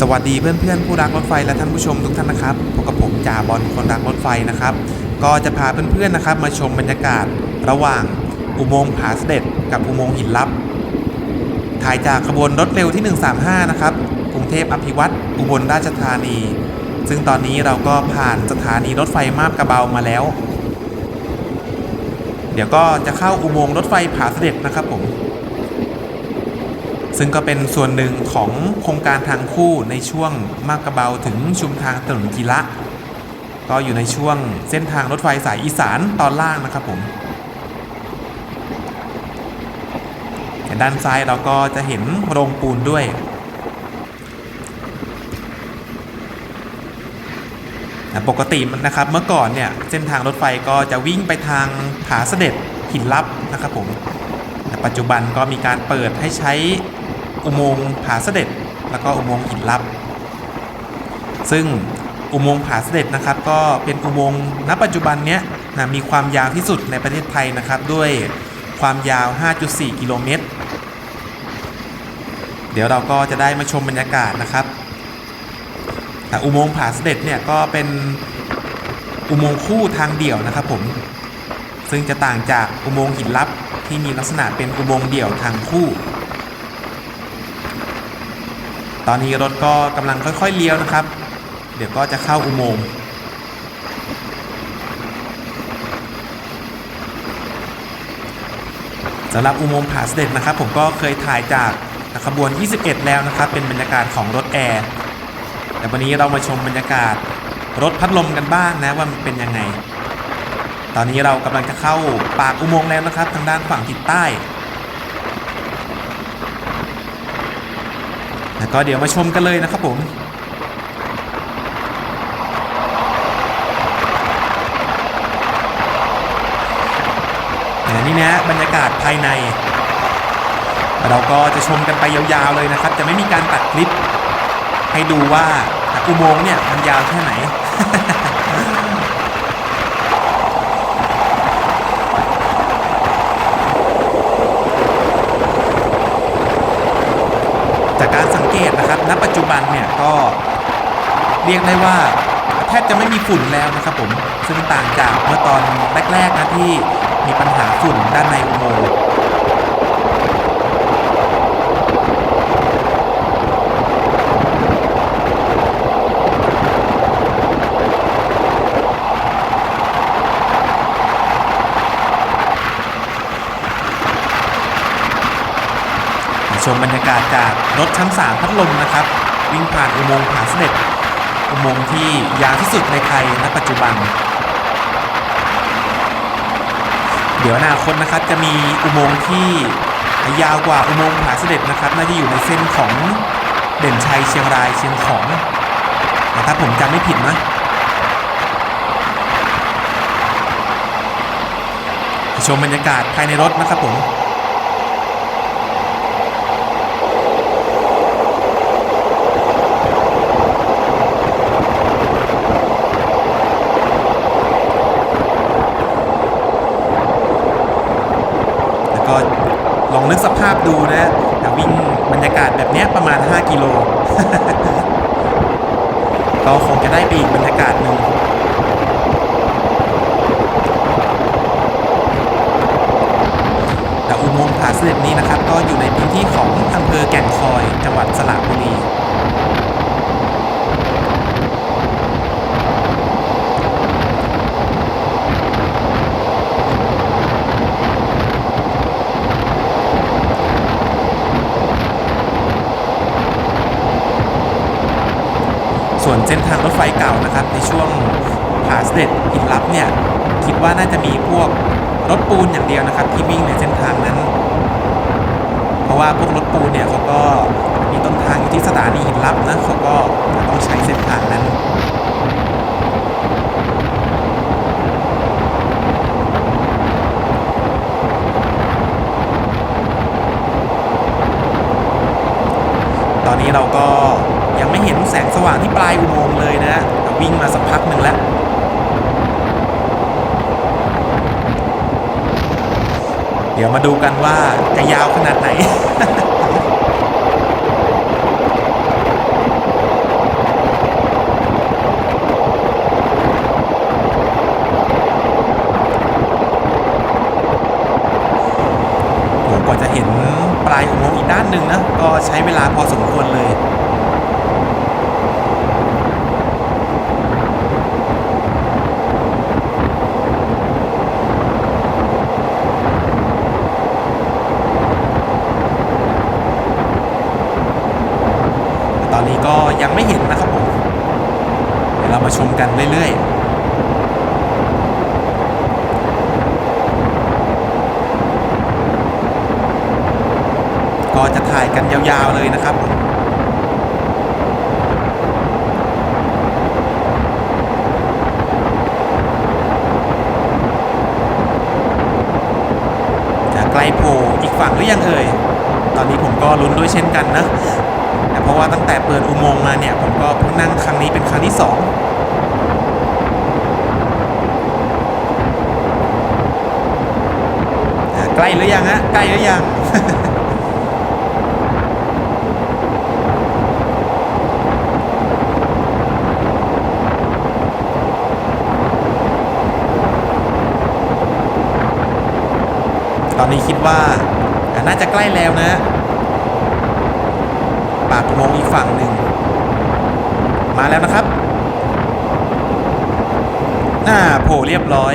สวัสดีเพื่อนๆผู้รักรถไฟและท่านผู้ชมทุกท่านนะครับพบกับผมจ่าบอลคนรักรถไฟนะครับ ก็จะพาเพื่อนๆนะครับมาชมบรรยากาศระหว่างอุโมงค์ผาเสด็จ กับอุโมงค์หินลับ ถ่ายจากขบวนรถเร็วที่ 135 นะครับกรุงเทพอภิวัตรอุบลราชธานี ซึ่งตอนนี้เราก็ผ่านสถานีรถไฟมาบกระเบามาแล้ว เดี๋ยวก็จะเข้าอุโมงค์รถไฟผาเสด็จนะครับผม ซึ่งก็เป็นส่วนหนึ่งของโครงการทางคู่ในช่วงมาบกระเบาถึงชุมทางถนนกีระก็อยู่ในช่วงเส้นทางรถไฟสายอีสานตอนล่างนะครับผมด้านซ้ายเราก็จะเห็นโรงปูนด้วย ปกตินะครับเมื่อก่อนเนี่ยเส้นทางรถไฟก็จะวิ่งไปทางผาเสด็จหินลับนะครับผมแต่ปัจจุบันก็มีการเปิดให้ใช้ อุโมงค์ผาเสด็จ แล้วก็อุโมงค์หินลับ ซึ่งอุโมงค์ผาเสด็จนะครับ ก็เป็นอุโมงค์ณปัจจุบันเนี้ยนะมีความยาวที่สุดในประเทศไทยนะครับ ด้วยความยาว 5.4 กิโลเมตร เดี๋ยวเราก็จะได้มาชมบรรยากาศนะครับแต่อุโมงค์ผาเสด็จเนี่ยก็เป็นอุโมงค์คู่ทางเดี่ยวนะครับผม ซึ่งจะต่างจากอุโมงค์หินลับที่มีลักษณะเป็นอุโมงค์เดี่ยวทางคู่ ตอนนี้รถก็กำลังค่อยๆเลี้ยวนะครับ เดี๋ยวก็จะเข้าอุโมงค์สำหรับอุโมงค์ผาเสด็จนะครับ ผมก็เคยถ่ายจากขบวน 21 แล้วนะครับ เป็นบรรยากาศของรถแอร์แต่วันนี้เรามาชมบรรยากาศรถพัดลมกันบ้างนะว่ามันเป็นยังไง ตอนนี้เรากำลังจะเข้าปากอุโมงค์แล้วนะครับ ทางด้านฝั่งทิศใต้ แล้ว ก็เดี๋ยวมาชมกันเลยนะครับผมแต่นี่นะบรรยากาศภายใน เราก็จะชมกันไปยาวๆเลยนะครับ จะไม่มีการตัดคลิป ให้ดูว่าอุโมงค์เนี่ยมันยาวแค่ไหน จาก ศนะครับ ณ ปัจจุบันเนี่ยก็เรียกได้ว่าแทบจะไม่มีฝุ่นแล้วนะครับผมซึ่งต่างจากเมื่อตอนแรกๆนะที่มีปัญหาฝุ่นด้านในอุโมงค์ ชมบรรยากาศจากรถชั้น 3 พัดลมนะครับ วิ่งผ่านอุโมงค์ผาเสด็จ อุโมงค์ที่ยาวที่สุดในไทยณปัจจุบัน เดี๋ยวอนาคตนะครับจะมีอุโมงค์ที่ยาวกว่าอุโมงค์ผาเสด็จนะครับ น่าจะอยู่ในเส้นของเด่นชัยเชียงรายเชียงของนะครับผมจำไม่ผิดนะชมบรรยากาศภายในรถนะครับผม ก็ลองนึกสภาพดูนะแต่วิ่งบรรยากาศแบบนี้ประมาณ 5 กิโลก็คงจะได้ไปอีกบรรยากาศหนึ่งแต่อุโมงค์ผาเสด็จนี้นะครับ ก็อยู่ในพื้นที่ของอำเภอแก่งคอยจังหวัดสระบุรี เส้นทางรถไฟเก่านะครับ ในช่วงผาเสด็จหินลับเนี่ยคิดว่าน่าจะมีพวกรถปูนอย่างเดียวนะครับ ที่วิ่งในเส้นทางนั้น เพราะว่าพวกรถปูนเนี่ยเขาก็มีต้นทางอยู่ที่สถานีหินลับนะเขาก็ต้องใช้เส้นทางนั้นตอนนี้เราก็ ไม่เห็นแสงสว่างที่ปลายอุโมงค์เลยนะวิ่งมาสักพักหนึ่งแล้วเดี๋ยวมาดูกันว่าจะยาวขนาดไหนโอ้กว่าจะเห็นปลายอุโมงค์อีกด้านหนึ่งนะ ก็ใช้เวลาพอสมควรเลย ยังไม่เห็นนะครับผมเดี๋ยวเรามาชมกันเรื่อยๆก็จะถ่ายกันยาวๆเลยนะครับจะใกล้โผล่อีกฝั่งหรือยังเอ่ย ตอนนี้ผมก็ลุ้นด้วยเช่นกันนะ เพราะว่าตั้งแต่เปิดอุโมงค์มาเนี่ย ผมก็เพิ่งนั่งครั้งนี้เป็นครั้งที่สองใกล้หรือยังฮะใกล้หรือยังตอนนี้คิดว่าน่าจะใกล้แล้วนะ ปากอุโมงค์อีกฝั่งหนึ่ง มาแล้วนะครับ หน่าโผล่เรียบร้อย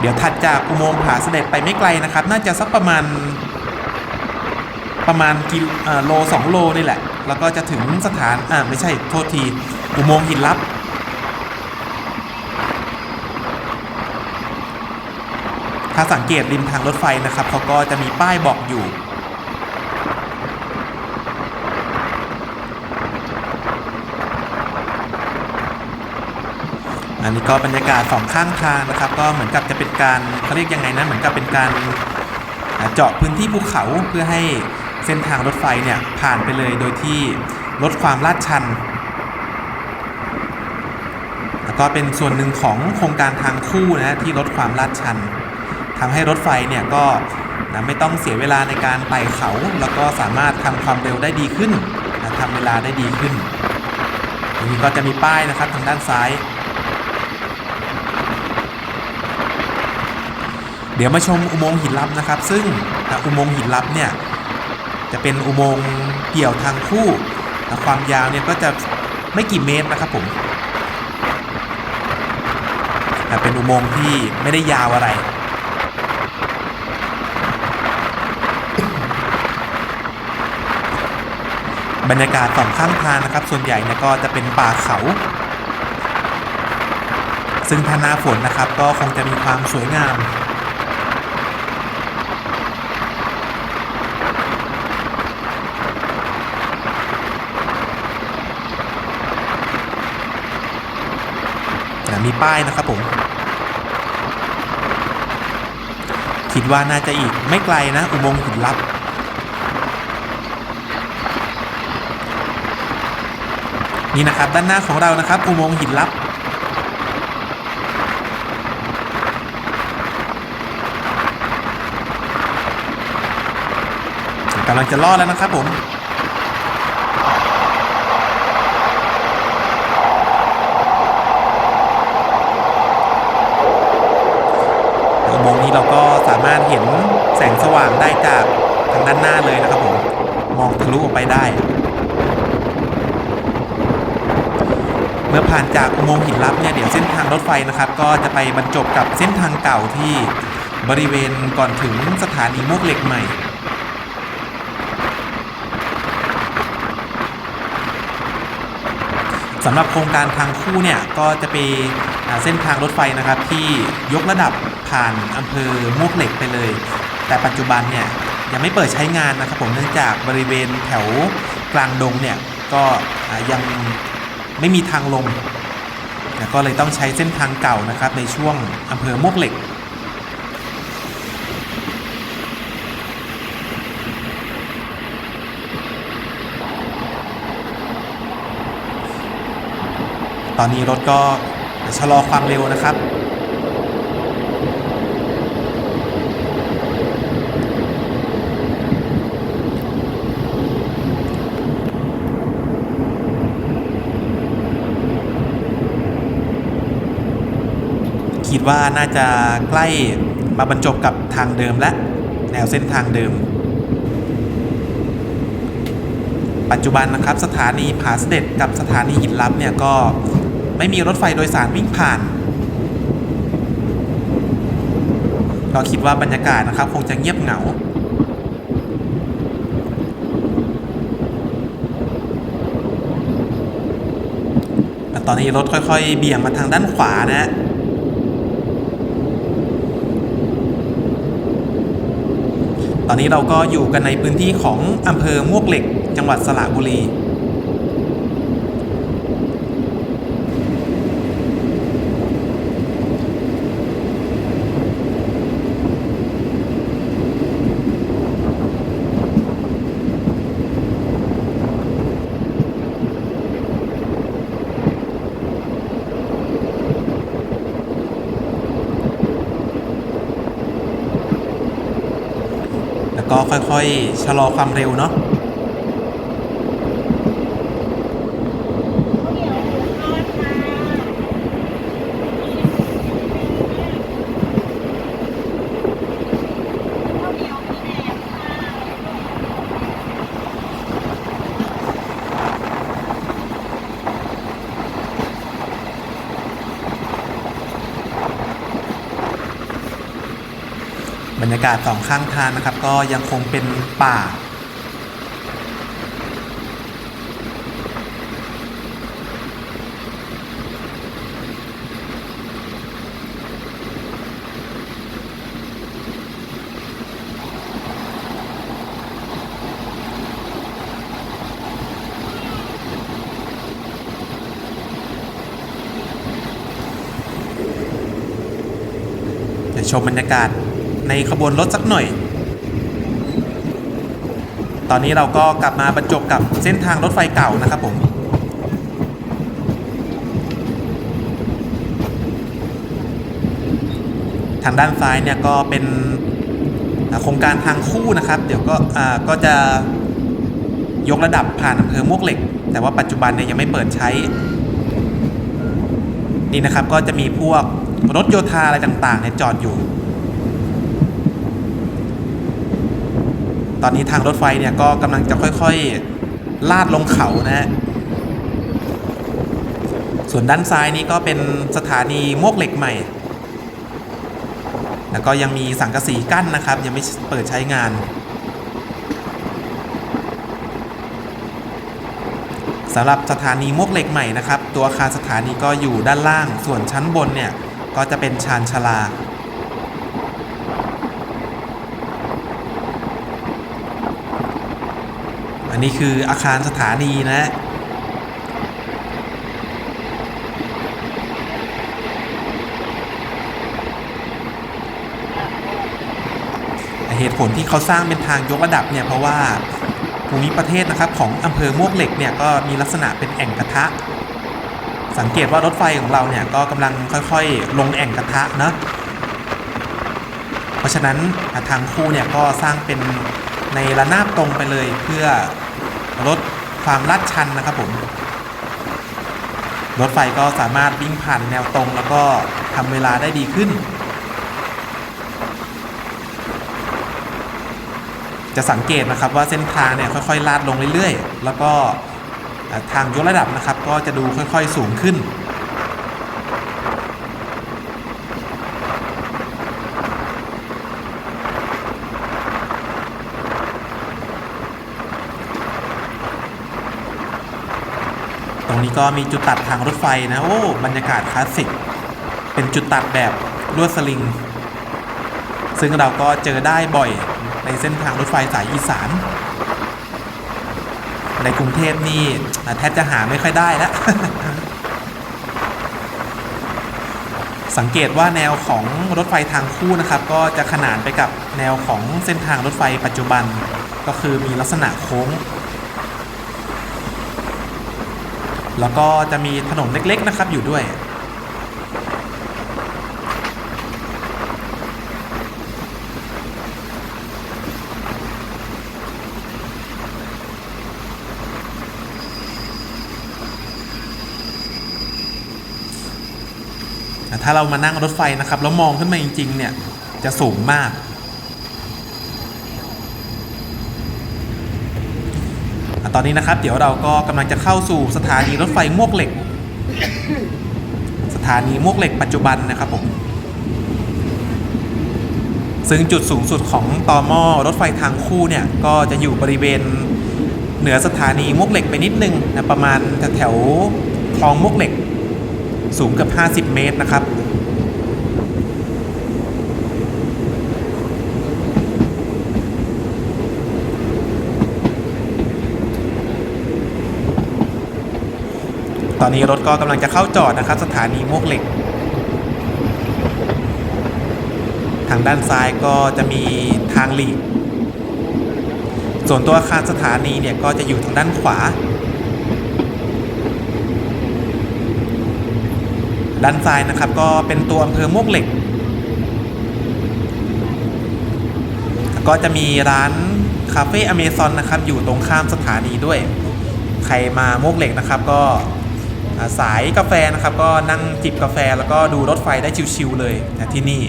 เดี๋ยวถัดจากอุโมงค์ผาเสด็จไปไม่ไกลนะครับ น่าจะสักประมาณ ประมาณกิโลเอ่อโลสองโลนี่แหละ แล้วก็จะถึงสถาน อ่าไม่ใช่โทษที อุโมงค์หินลับ ถ้าสังเกตริมทางรถไฟนะครับเขาก็จะมีป้ายบอกอยู่ อันนี้ก็บรรยากาศสองข้างทางนะครับ ก็เหมือนกับจะเป็นการเขาเรียกยังไงนะเหมือนกับเป็นการเจาะพื้นที่ภูเขาเพื่อให้เส้นทางรถไฟเนี่ยผ่านไปเลยโดยที่ลดความลาดชัน แล้วก็เป็นส่วนหนึ่งของโครงการทางคู่นะที่ลดความลาดชัน ทำให้รถไฟเนี่ยก็นะไม่ต้องเสียเวลาในการไต่เขา แล้วก็สามารถทำความเร็วได้ดีขึ้นนะทำเวลาได้ดีขึ้นตรงนี้ก็จะมีป้ายนะครับทางด้านซ้าย เดี๋ยวมาชมอุโมงค์หินลับนะครับ ซึ่งอะอุโมงค์หินลับเนี่ยจะเป็นอุโมงค์เกี่ยวทางคู่อะความยาวเนี่ยก็จะไม่กี่เมตรนะครับผมอ่เป็นอุโมงค์ที่ไม่ได้ยาวอะไร บรรยากาศสองข้างทางนะครับ ส่วนใหญ่เนี่ยก็จะเป็นป่าเขา ซึ่งถ้าหน้าฝนนะครับก็คงจะมีความสวยงามมีป้ายนะครับผม คิดว่าน่าจะอีกไม่ไกลนะ อุโมงค์หินลับ นี่นะครับด้านหน้าของเรานะครับอุโมงค์หินลับ กำลังจะลอดแล้วนะครับผมอุโมงค์นี้เราก็สามารถเห็นแสงสว่างได้จากทางด้านหน้าเลยนะครับผม มองทะลุออกไปได้ เมื่อผ่านจากอุโมงค์หินลับเนี่ยเดี๋ยวเส้นทางรถไฟนะครับ ก็จะไปบรรจบกับเส้นทางเก่าที่บริเวณก่อนถึงสถานีมวกเหล็กใหม่สำหรับโครงการทางคู่เนี่ยก็จะเป็นเส้นทางรถไฟนะครับที่ยกระดับผ่านอำเภอมวกเหล็กไปเลย แต่ปัจจุบันเนี่ยยังไม่เปิดใช้งานนะครับผมเนื่องจากบริเวณแถวกลางดงเนี่ยก็ยัง ไม่มีทางลงนะก็เลยต้องใช้เส้นทางเก่านะครับในช่วงอำเภอมวกเหล็ก ตอนนี้รถก็ชะลอความเร็วนะครับ ว่าน่าจะใกล้มาบรรจบกับทางเดิมแล้วแนวเส้นทางเดิม ปัจจุบันนะครับสถานีผาเสด็จกับสถานีหินลับเนี่ยก็ไม่มีรถไฟโดยสารวิ่งผ่านก็คิดว่าบรรยากาศนะครับคงจะเงียบเหงาแต่ตอนนี้รถค่อยๆ เบี่ยงมาทางด้านขวานะฮะ อนนี้เราก็อยู่กันในพื้นที่ของอำเภอมวกเหล็ก จังหวัดสระบุรี ค่อยๆ ชะลอความเร็วเนาะ บรรยากาศสองข้างทางนะครับ ก็ยังคงเป็นป่าเดี๋ยวชมบรรยากาศ ในขบวนรถสักหน่อย ตอนนี้เราก็กลับมาบรรจบกับเส้นทางรถไฟเก่านะครับผมทางด้านซ้ายเนี่ยก็เป็นโครงการทางคู่นะครับ เดี๋ยวก็อ่าก็จะยกระดับผ่านอำเภอมวกเหล็ก แต่ว่าปัจจุบันเนี่ยยังไม่เปิดใช้ นี่นะครับก็จะมีพวกรถโยธาอะไรต่างๆเนี่ยจอดอยู่ ตอนนี้ทางรถไฟเนี่ยก็กำลังจะค่อยๆ ลาดลงเขานะฮะ ส่วนด้านซ้ายนี้ก็เป็นสถานีโมกเหล็กใหม่ แล้วก็ยังมีสังกะสีกั้นนะครับ ยังไม่เปิดใช้งานสำหรับสถานีโมกเหล็กใหม่นะครับ ตัวอาคารสถานีก็อยู่ด้านล่าง ส่วนชั้นบนเนี่ย ก็จะเป็นชานชาลา อันนี้คืออาคารสถานีนะ เหตุผลที่เขาสร้างเป็นทางยกระดับเนี่ยเพราะว่าภูมิประเทศนะครับของอำเภอมวกเหล็กเนี่ยก็มีลักษณะเป็นแอ่งกระทะ สังเกตว่ารถไฟของเราเนี่ยก็กำลังค่อยๆ ลงแอ่งกระทะเนาะเพราะฉะนั้นทางคู่เนี่ยก็สร้างเป็นในระนาบตรงไปเลยเพื่อ ลดความลาดชันนะครับผมรถไฟก็สามารถวิ่งผ่านแนวตรงแล้วก็ทำเวลาได้ดีขึ้น จะสังเกตนะครับว่าเส้นทางเนี่ยค่อยๆลาดลงเรื่อยๆ แล้วก็ทางยกระดับนะครับ ก็จะดูค่อยๆสูงขึ้น นี้ก็มีจุดตัดทางรถไฟนะ โอ้ บรรยากาศคลาสสิก เป็นจุดตัดแบบลวดสลิง ซึ่งเราก็เจอได้บ่อยในเส้นทางรถไฟสายอีสาน ในกรุงเทพนี่แทบจะหาไม่ค่อยได้แล้ว สังเกตว่าแนวของรถไฟทางคู่นะครับ ก็จะขนานไปกับแนวของเส้นทางรถไฟปัจจุบัน ก็คือมีลักษณะโค้ง แล้วก็จะมีถนนเล็กๆนะครับอยู่ด้วย ถ้าเรามานั่งรถไฟนะครับ แล้วมองขึ้นมาจริง ๆ เนี่ย จะสูงมาก อะ ตอนนี้นะครับ เดี๋ยวเราก็กำลังจะเข้าสู่สถานีรถไฟมวกเหล็ก สถานีมวกเหล็กปัจจุบันนะครับผมซึ่งจุดสูงสุดของตอมอรถไฟทางคู่เนี่ย ก็จะอยู่บริเวณเหนือสถานีมวกเหล็กไปนิดนึงนะประมาณแถวคลองมวกเหล็กสูงเกือบ50 เมตรนะครับ ตอนนี้รถก็กำลังจะเข้าจอดนะครับ สถานีมวกเหล็ก ทางด้านซ้ายก็จะมีทางหลีก ส่วนตัวอาคารสถานีเนี่ยก็จะอยู่ทางด้านขวา ด้านซ้ายนะครับก็เป็นตัวอำเภอมวกเหล็ก ก็จะมีร้านคาเฟ่อเมซอนนะครับอยู่ตรงข้ามสถานีด้วย ใครมามวกเหล็กนะครับก็ สายกาแฟนะครับก็นั่งจิบกาแฟแล้วก็ดูรถไฟได้ชิวๆเลยนะที่นี่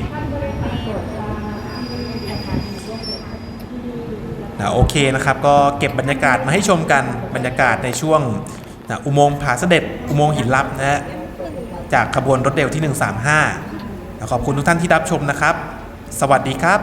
นะโอเคนะครับก็เก็บบรรยากาศมาให้ชมกันบรรยากาศในช่วงนะอุโมงค์ผาเสด็จ อุโมงค์หินลับนะฮะจากขบวนรถเร็วที่ 135นะขอบคุณทุกท่านที่รับชมนะครับ สวัสดีครับ